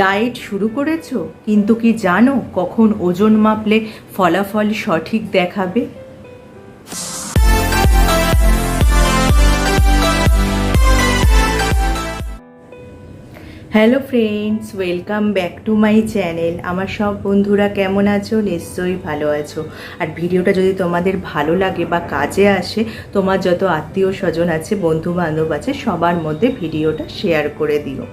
Diet শুরু করেছ? কিন্তু কি জানো কখন ওজন মাপলে ফলাফল সঠিক দেখাবে? Hello friends welcome back to my channel আমার সব বন্ধুরা কেমন আছো? নিশ্চয়ই ভালো আছো। আর ভিডিওটা যদি তোমাদের ভালো লাগে বা কাজে আসে, তোমার যত আত্মীয় স্বজন আছে বন্ধু বান্ধব আছে, সবার মধ্যে ভিডিওটা শেয়ার করে দিও।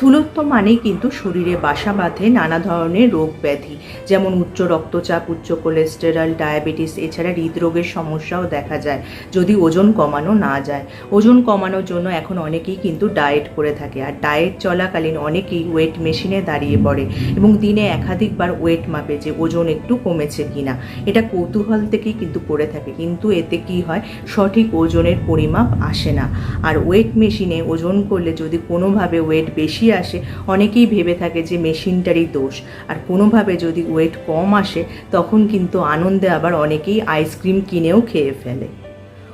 স্থূলত্ব মানেই কিন্তু শরীরে বাসা বাঁধে নানা ধরনের রোগ ব্যাধি, যেমন উচ্চ রক্তচাপ, উচ্চ কোলেস্টেরল ডায়াবেটিস এছাড়া হৃদরোগের সমস্যাও দেখা যায় যদি ওজন কমানো না যায়। ওজন কমানোর জন্য এখন অনেকেই কিন্তু ডায়েট করে থাকে আর ডায়েট চলাকালীন অনেকেই ওয়েট মেশিনে দাঁড়িয়ে পড়ে এবং দিনে একাধিকবার ওয়েট মাপে যে ওজন একটু কমেছে কিনা। এটা কৌতূহল থেকেই কিন্তু করে থাকে, কিন্তু এতে কি হয়? সঠিক ওজনের পরিমাপ আসে না। আর ওয়েট মেশিনে ওজন করলে যদি কোনোভাবে ওয়েট বেশি আসে, অনেকেই ভেবে থাকে যে মেশিনটারই দোষ। আর কোনোভাবে যদি ওয়েট কম আসে, তখন কিন্তু আনন্দে আবার অনেকেই আইসক্রিম কিনেও খেয়ে ফেলে।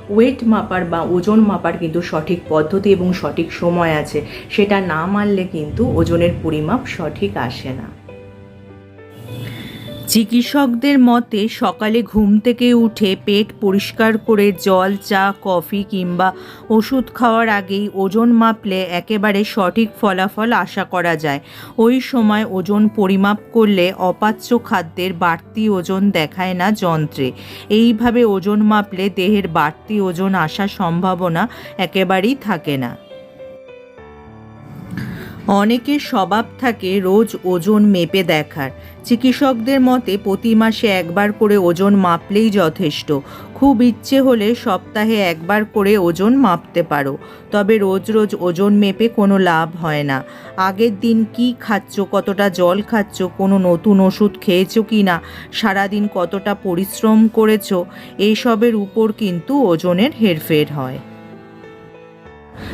ওয়েট মাপার বা ওজন মাপার কিন্তু সঠিক পদ্ধতি এবং সঠিক সময় আছে। সেটা না মানলে কিন্তু ওজনের পরিমাপ সঠিক আসে না। চিকিৎসকদের মতে, সকালে ঘুম থেকে উঠে পেট পরিষ্কার করে জল, চা, কফি কিংবা ওষুধ খাওয়ার আগেই ওজন মাপলে একেবারে সঠিক ফলাফল আশা করা যায়। ওই সময় ওজন পরিমাপ করলে অপাচ্য খাদ্যের বাড়তি ওজন দেখায় না যন্ত্রে। এইভাবে ওজন মাপলে দেহের বাড়তি ওজন আসার সম্ভাবনা একেবারেই থাকে না। অনেকের স্বভাব থাকে রোজ ওজন মেপে দেখার। চিকিৎসকদের মতে, প্রতি মাসে একবার করে ওজন মাপলেই যথেষ্ট। খুব ইচ্ছে হলে সপ্তাহে একবার করে ওজন মাপতে পারো। তবে রোজ রোজ ওজন মেপে কোনো লাভ হয় না। আগের দিন কি খাচ্ছ, কতটা জল খাচ্ছ, কোনো নতুন ওষুধ খেয়েছো কি না, সারাদিন কতটা পরিশ্রম করেছ, এইসবের উপর কিন্তু ওজনের হেরফের হয়।